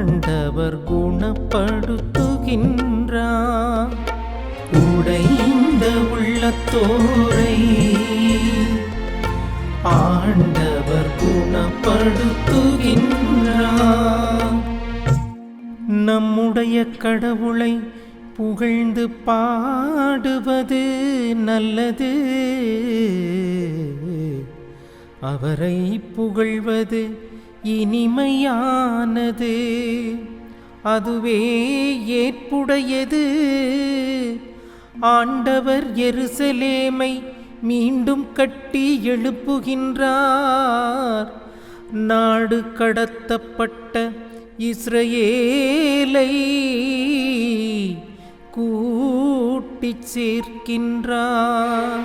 ஆண்டவர் குணப்படுத்துகின்றார். உடைந்த உள்ளத்தோரை ஆண்டவர் குணப்படுத்துகின்றார். நம்முடைய கடவுளை புகழ்ந்து பாடுவது நல்லது. அவரை புகழ்வது இனிமையானது. அதுவே ஏற்புடையது. ஆண்டவர் எருசலேமை மீண்டும் கட்டி எழுப்புகின்றார். நாடு கடத்தப்பட்ட இஸ்ரேலை கூட்டிச் சேர்க்கின்றார்.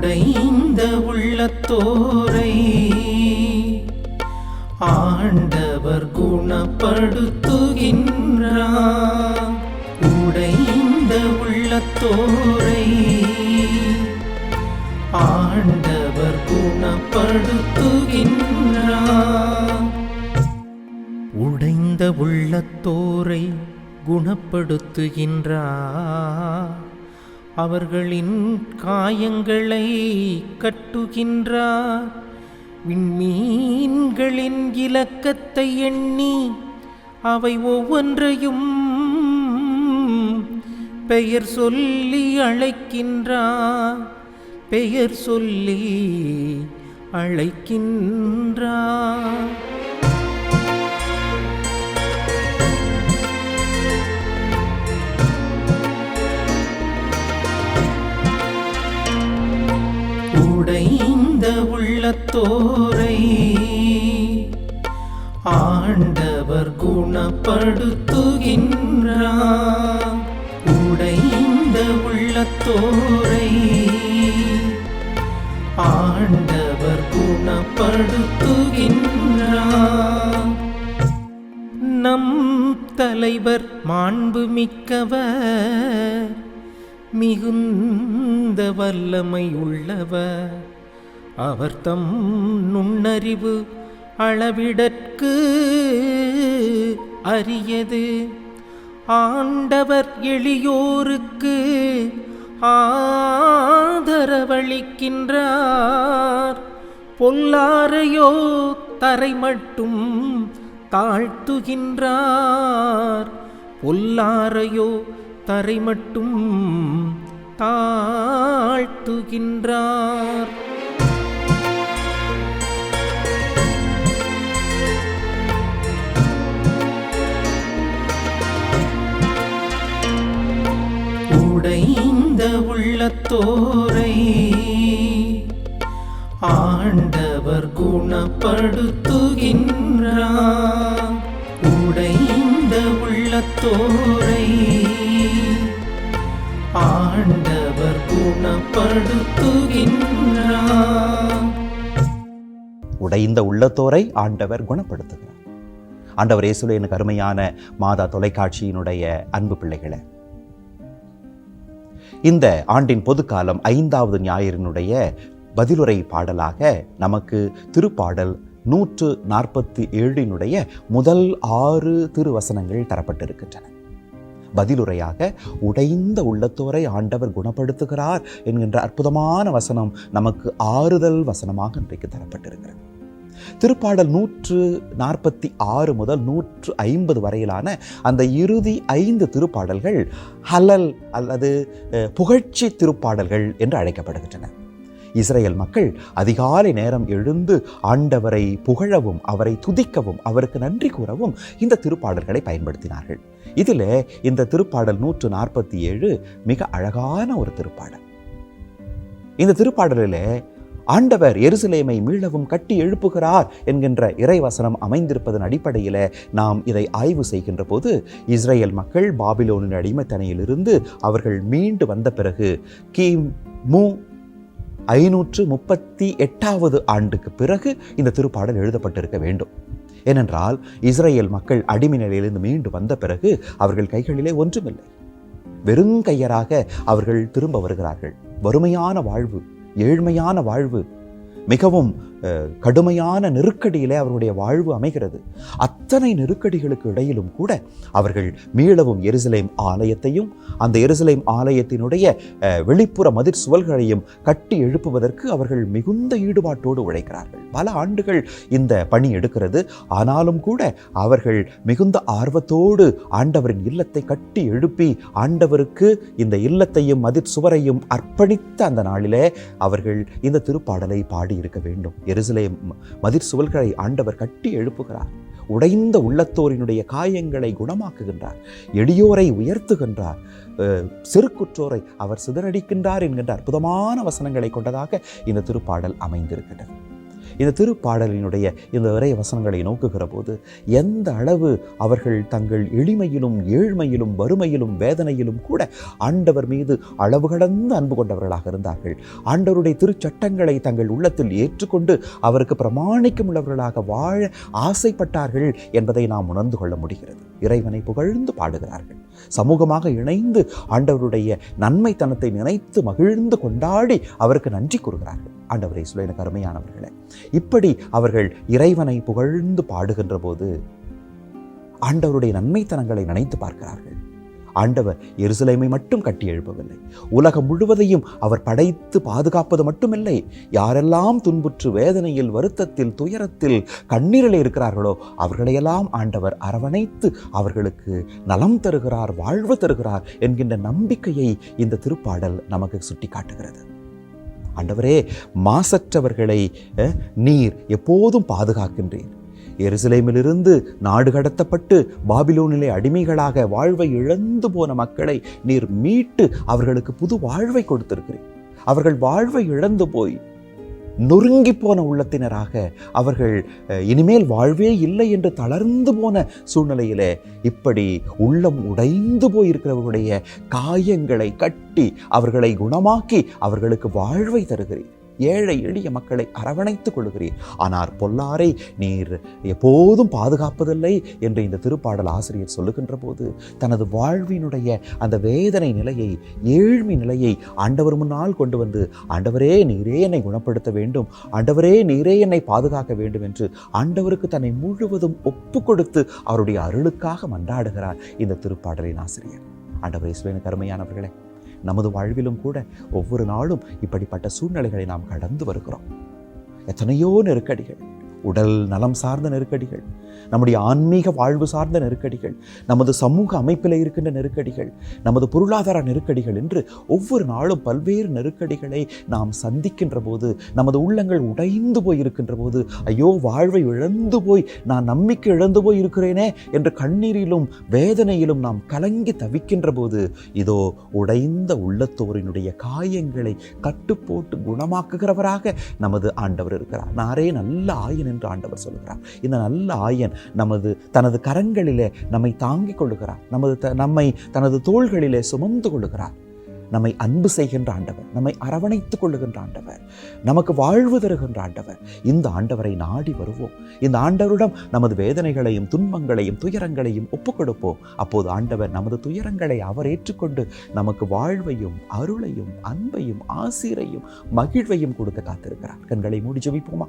உடைந்த உள்ளத்தோரை. ஆண்டவர் குணப்படுத்துகின்றார். உடைந்த உள்ளத்தோரை. ஆண்டவர் குணப்படுத்துகின்றார். உடைந்த உள்ளத்தோரை குணப்படுத்துகின்றார். அவர்களின் காயங்களை கட்டுகின்றார். விண்மீன்களின் இலக்கத்தை எண்ணி அவை ஒவ்வொன்றையும் பெயர் சொல்லி அழைக்கின்றார். பெயர் சொல்லி அழைக்கின்றார். உடைந்த உள்ளத்தோரை. ஆண்டவர் குணப்படுத்துகின்றார். உடைந்த உள்ளத்தோரை. ஆண்டவர் குணப்படுத்துகின்றார். நம் தலைவர் மாண்புமிக்கவர். மிகுந்த வல்லமை உள்ளவர். அவர் தம் நுண்ணறிவு அளவிடற்கு அரியது. ஆண்டவர் எளியோருக்கு ஆதரவளிக்கின்றார். பொல்லாரையோ தரை மட்டும் தாழ்த்துகின்றார். பொல்லாரையோ தரை மட்டும் தாழ்த்துகின்றார். உடைந்த உள்ளத்தோரை ஆண்டவர் குணப்படுத்துகின்றார். உடைந்த உள்ளத்தோரை ஆண்டவர் குணப்படுத்துகின்றார். உடைந்த உள்ளத்தோரை ஆண்டவர் குணப்படுத்துகிறார். ஆண்டவர் இயேசுல எனக்கு அருமையான மாதா தொலைக்காட்சியினுடைய அன்பு பிள்ளைகளை இந்த ஆண்டின் பொதுக்காலம் ஐந்தாவது ஞாயிறினுடைய பதிலுரை பாடலாக நமக்கு திருப்பாடல் நூற்று நாற்பத்தி ஏழினுடைய முதல் ஆறு திருவசனங்கள் தரப்பட்டிருக்கின்றன. பதிலுரையாக உடைந்த உள்ளத்தோரை ஆண்டவர் குணப்படுத்துகிறார் என்கின்ற அற்புதமான வசனம் நமக்கு ஆறுதல் வசனமாக இன்றைக்கு தரப்பட்டிருக்கிறது. திருப்பாடல் நூற்று நாற்பத்தி ஆறு முதல் நூற்று ஐம்பது வரையிலான அந்த இறுதி ஐந்து திருப்பாடல்கள் ஹலல் அல்லது புகழ்ச்சி திருப்பாடல்கள் என்று அழைக்கப்படுகின்றன. இஸ்ரேல் மக்கள் அதிகாலை நேரம் எழுந்து ஆண்டவரை புகழவும் அவரை துதிக்கவும் அவருக்கு நன்றி கூறவும் இந்த திருப்பாடல்களை பயன்படுத்தினார்கள். இதில் இந்த திருப்பாடல் நூற்று நாற்பத்தி ஏழு மிக அழகான ஒரு திருப்பாடல். இந்த திருப்பாடலில் ஆண்டவர் எருசலேமை மீளவும் கட்டி எழுப்புகிறார் என்கின்ற இறைவசனம் அமைந்திருப்பதன் அடிப்படையில் நாம் இதை ஆய்வு செய்கின்ற போது இஸ்ரேல் மக்கள் பாபிலோனின் அடிமைத்தனையிலிருந்து அவர்கள் மீண்டு வந்த பிறகு கி மு ஐநூற்று முப்பத்தி எட்டாவது ஆண்டுக்கு பிறகு இந்த திருப்பாடல் எழுதப்பட்டிருக்க வேண்டும். ஏனென்றால் இஸ்ரேல் மக்கள் அடிமை நிலையிலிருந்து மீண்டு வந்த பிறகு அவர்கள் கைகளிலே ஒன்றுமில்லை. வெறுங்கையராக அவர்கள் திரும்ப வருகிறார்கள். வறுமையான வாழ்வு ஏழ்மையான வாழ்வு மிகவும் கடுமையான நெருக்கடியிலே அவருடைய வாழ்வு அமைகிறது. அத்தனை நெருக்கடிகளுக்கு இடையிலும் கூட அவர்கள் மீளவும் எருசலேம் ஆலயத்தையும் அந்த எருசலேம் ஆலயத்தினுடைய வெளிப்புற மதிர் சுவல்களையும் கட்டி எழுப்புவதற்கு அவர்கள் மிகுந்த ஈடுபாட்டோடு உழைக்கிறார்கள். பல ஆண்டுகள் இந்த பணி எடுக்கிறது. ஆனாலும் கூட அவர்கள் மிகுந்த ஆர்வத்தோடு ஆண்டவரின் இல்லத்தை கட்டி எழுப்பி ஆண்டவருக்கு இந்த இல்லத்தையும் மதிர் சுவரையும் அர்ப்பணித்த அந்த நாளிலே அவர்கள் இந்த திருப்பாடலை பாடியிருக்க வேண்டும். எருசலேம் மதிர் சுவல்களை ஆண்டவர் கட்டி எழுப்புகிறார். உடைந்த உள்ளத்தோரினுடைய காயங்களை குணமாக்குகின்றார். எளியோரை உயர்த்துகின்றார். அஹ், செருக்குற்றோரை அவர் சிதறடிக்கின்றார் என்கின்ற அற்புதமான வசனங்களை கொண்டதாக இந்த திருப்பாடல் அமைந்திருக்கிறது இந்த திருப்பாடலினுடைய இந்த இறை வசனங்களை நோக்குகிற போது எந்த அளவு அவர்கள் தங்கள் எளிமையிலும் ஏழ்மையிலும் வறுமையிலும் வேதனையிலும் கூட ஆண்டவர் மீது அளவு கடந்து அன்பு கொண்டவர்களாக இருந்தார்கள். ஆண்டவருடைய திருச்சட்டங்களை தங்கள் உள்ளத்தில் ஏற்றுக்கொண்டு அவருக்கு பிரமாணிக்கும் உள்ளவர்களாக வாழ ஆசைப்பட்டார்கள் என்பதை நாம் உணர்ந்து கொள்ள முடிகிறது. இறைவனை புகழ்ந்து பாடுகிறார்கள். சமூகமாக இணைந்து ஆண்டவருடைய நன்மைத்தனத்தை நினைத்து மகிழ்ந்து கொண்டாடி அவருக்கு நன்றி கூறுகிறார்கள். ஆண்டவரை சொல்ல எனக்கு அருமையானவர்களே. இப்படி அவர்கள் இறைவனை புகழ்ந்து பாடுகின்ற போது ஆண்டவருடைய நன்மைத்தனங்களை நினைத்து பார்க்கிறார்கள். ஆண்டவர் எருசலேமை மட்டும் கட்டி எழுப்பவில்லை. உலகம் முழுவதையும் அவர் படைத்து பாதுகாப்பது மட்டுமில்லை. யாரெல்லாம் துன்புற்று வேதனையில் வருத்தத்தில் துயரத்தில் கண்ணீரில் இருக்கிறார்களோ அவர்களையெல்லாம் ஆண்டவர் அரவணைத்து அவர்களுக்கு நலம் தருகிறார் வாழ்வு தருகிறார் என்கின்ற நம்பிக்கையை இந்த திருப்பாடல் நமக்கு சுட்டி காட்டுகிறது ஆண்டவரே மாசற்றவர்களை நீர் எப்போதும் பாதுகாக்கின்றீர். எருசலேமிலிருந்து நாடு கடத்தப்பட்டு பாபிலோனிலே அடிமைகளாக வாழ்வை இழந்து போன மக்களை நீர் மீட்டு அவர்களுக்கு புது வாழ்வை கொடுத்திருக்கிறீர். அவர்கள் வாழ்வை இழந்து போய் நொறுங்கி போன உள்ளத்தினராக அவர்கள் அஹ், இனிமேல் வாழ்வே இல்லை என்று தளர்ந்து போன சூழ்நிலையில் இப்படி உள்ளம் உடைந்து போயிருக்கிறவர்களுடைய காயங்களை கட்டி அவர்களை குணமாக்கி அவர்களுக்கு வாழ்வை தருகிறீர். ஏழை எளிய மக்களை அரவணைத்துக் கொள்கிறீர். ஆனால் பொல்லாரை நீர் எப்போதும் பாதுகாப்பதில்லை என்று இந்த திருப்பாடல் ஆசிரியர் சொல்லுகின்ற போது தனது வாழ்வினுடைய அந்த வேதனை நிலையை ஏழ்மை நிலையை ஆண்டவர் முன்னால் கொண்டு வந்து ஆண்டவரே நீரே என்னை குணப்படுத்த வேண்டும். ஆண்டவரே நீரே என்னை பாதுகாக்க வேண்டும் என்று ஆண்டவருக்கு தன்னை முழுவதும் ஒப்பு கொடுத்து அவருடைய அருளுக்காக மன்றாடுகிறார் இந்த திருப்பாடலின் ஆசிரியர். ஆண்டவர் இஸ்வேனுக்கு அருமையானவர்களே நமது வாழ்விலும் கூட ஒவ்வொரு நாளும் இப்படிப்பட்ட சூழ்நிலைகளை நாம் கடந்து வருகிறோம். எத்தனையோ நெருக்கடிகள் உடல் நலம் சார்ந்த நெருக்கடிகள் நம்முடைய ஆன்மீக வாழ்வு சார்ந்த நெருக்கடிகள் நமது சமூக அமைப்பில் இருக்கின்ற நெருக்கடிகள் நமது பொருளாதார நெருக்கடிகள் என்று ஒவ்வொரு நாளும் பல்வேறு நெருக்கடிகளை நாம் சந்திக்கின்ற போது நமது உள்ளங்கள் உடைந்து போய் இருக்கின்ற போது ஐயோ வாழ்வை இழந்து போய் நான் நம்பிக்கை இழந்து போய் இருக்கிறேனே என்று கண்ணீரிலும் வேதனையிலும் நாம் கலங்கி தவிக்கின்ற போது இதோ உடைந்த உள்ளத்தோரினுடைய காயங்களை கட்டுப்போட்டு குணமாக்குகிறவராக நமது ஆண்டவர் இருக்கிறார். நாரே நல்ல ஆயன் என்று ஆண்டவர் சொல்கிறார் இந்த நல்ல ஆயன் நமது தனது கரங்களிலே நம்மை தாங்கிக் கொள்ளுகிறார். நமது த- நம்மை தனது தோள்களிலே சுமந்து கொள்ளுகிறார். நம்மை அன்பு செய்கின்ற ஆண்டவர் நம்மை அரவணைத்துக் கொள்ளுகின்ற ஆண்டவர் நமக்கு வாழ்வு தருகின்ற ஆண்டவர். இந்த ஆண்டவரை நாடி வருவோம். இந்த ஆண்டவரிடம் நமது வேதனைகளையும் துன்பங்களையும் துயரங்களையும் ஒப்புக் கொடுப்போம். அப்போது ஆண்டவர் நமது துயரங்களை அவர் ஏற்றுக்கொண்டு நமக்கு வாழ்வையும் அருளையும் அன்பையும் ஆசீரையும் மகிழ்வையும் கொடுக்க காத்திருக்கிறார். கண்களை மூடி ஜெபிப்போமா?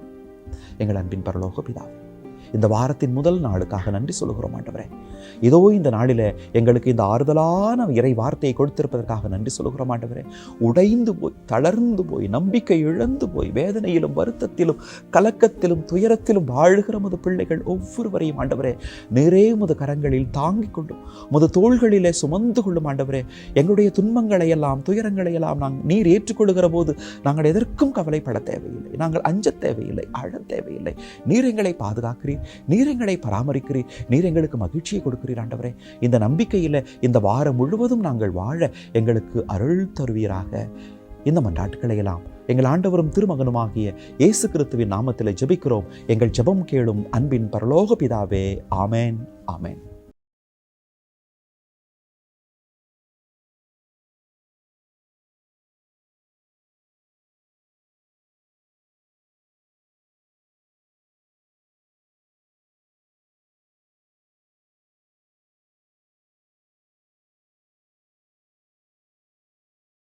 எங்கள் அன்பின் பரலோக பிதாவே. இந்த வாரத்தின் முதல் நாளுக்காக நன்றி சொல்கிறோம் ஆண்டவரே. இதோ இந்த நாளில் எங்களுக்கு இந்த ஆறுதலான இறை வார்த்தையை கொடுத்திருப்பதற்காக நன்றி சொல்கிறோம் ஆண்டவரே. உடைந்து போய் தளர்ந்து போய் நம்பிக்கை இழந்து போய் வேதனையிலும் வருத்தத்திலும் கலக்கத்திலும் துயரத்திலும் வாழ்கிற முது பிள்ளைகள் ஒவ்வொருவரையும் ஆண்டவரே நிறைய முது கரங்களில் தாங்கிக் கொள்ளும் முது தோள்களிலே சுமந்து கொள்ளும் ஆண்டவரே. எங்களுடைய துன்பங்களை எல்லாம் துயரங்களை எல்லாம் நாங்கள் நீர் ஏற்றுக்கொள்கிற போது நாங்கள் எதற்கும் கவலைப்பட தேவையில்லை. நாங்கள் அஞ்ச தேவையில்லை அழ தேவையில்லை. நீர் எங்களை பாதுகாக்கிறீர். நீர் எங்களை பராமரிக்கிறீர் நீர் எங்களுக்கு மகிழ்ச்சியை கொடுக்கிறீர் ஆண்டவரே. இந்த நம்பிக்கையில் இந்த வாரம் முழுவதும் நாங்கள் வாழ எங்களுக்கு அருள் தருவீராக. இந்த மன்றாட்டுக்களை எல்லாம் எங்கள் ஆண்டவரும் திருமகனுமாகிய இயேசு கிறிஸ்துவின் நாமத்தில் ஜெபிக்கிறோம். எங்கள் ஜெபம் கேளும் அன்பின் பரலோக பிதாவே ஆமேன் ஆமேன்.